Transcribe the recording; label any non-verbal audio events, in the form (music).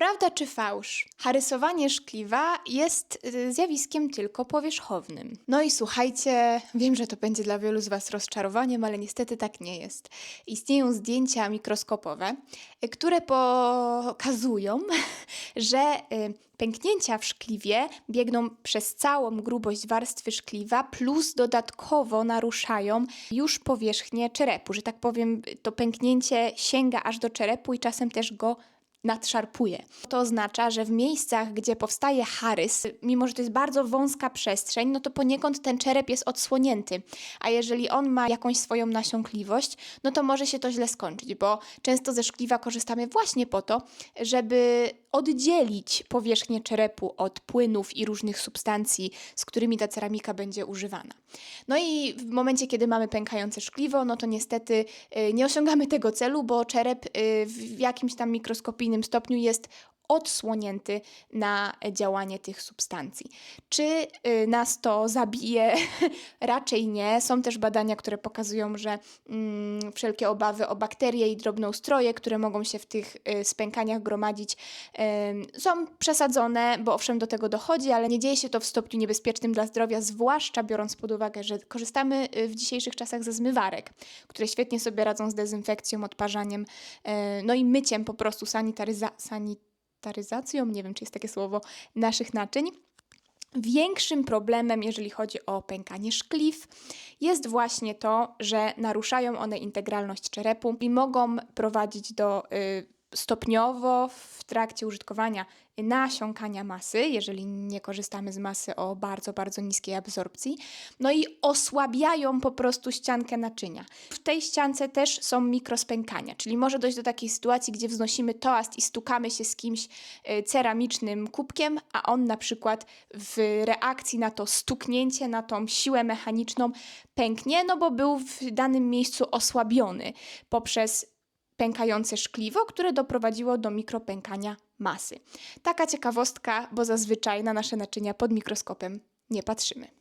Prawda czy fałsz? Harysowanie szkliwa jest y, zjawiskiem tylko powierzchownym. No i słuchajcie, wiem, że to będzie dla wielu z Was rozczarowaniem, ale niestety tak nie jest. Istnieją zdjęcia mikroskopowe, y, które pokazują, (laughs) że y, pęknięcia w szkliwie biegną przez całą grubość warstwy szkliwa, plus dodatkowo naruszają już powierzchnię czerepu, że tak powiem, to pęknięcie sięga aż do czerepu i czasem też go nadszarpuje. To oznacza, że w miejscach, gdzie powstaje harys, mimo że to jest bardzo wąska przestrzeń, no to poniekąd ten czerep jest odsłonięty. A jeżeli on ma jakąś swoją nasiąkliwość, no to może się to źle skończyć, bo często ze szkliwa korzystamy właśnie po to, żeby oddzielić powierzchnię czerepu od płynów i różnych substancji, z którymi ta ceramika będzie używana. No i w momencie, kiedy mamy pękające szkliwo, no to niestety y, nie osiągamy tego celu, bo czerep y, w jakimś tam stopniu jest odsłonięty na działanie tych substancji. Czy y, nas to zabije? (laughs) Raczej nie. Są też badania, które pokazują, że mm, wszelkie obawy o bakterie i drobnoustroje, które mogą się w tych y, spękaniach gromadzić, y, są przesadzone, bo owszem do tego dochodzi, ale nie dzieje się to w stopniu niebezpiecznym dla zdrowia, zwłaszcza biorąc pod uwagę, że korzystamy y, w dzisiejszych czasach ze zmywarek, które świetnie sobie radzą z dezynfekcją, odparzaniem, y, no i myciem po prostu sanitaryza- sanitaryzacją, nie wiem czy jest takie słowo, naszych naczyń. Większym problemem, jeżeli chodzi o pękanie szkliw, jest właśnie to, że naruszają one integralność czerepu i mogą prowadzić do y, stopniowo w trakcie użytkowania nasiąkania masy, jeżeli nie korzystamy z masy o bardzo, bardzo niskiej absorpcji, no i osłabiają po prostu ściankę naczynia. W tej ściance też są mikrospękania, czyli może dojść do takiej sytuacji, gdzie wznosimy toast i stukamy się z kimś y, ceramicznym kubkiem, a on na przykład w reakcji na to stuknięcie, na tą siłę mechaniczną pęknie, no bo był w danym miejscu osłabiony poprzez pękające szkliwo, które doprowadziło do mikropękania masy. Taka ciekawostka, bo zazwyczaj na nasze naczynia pod mikroskopem nie patrzymy.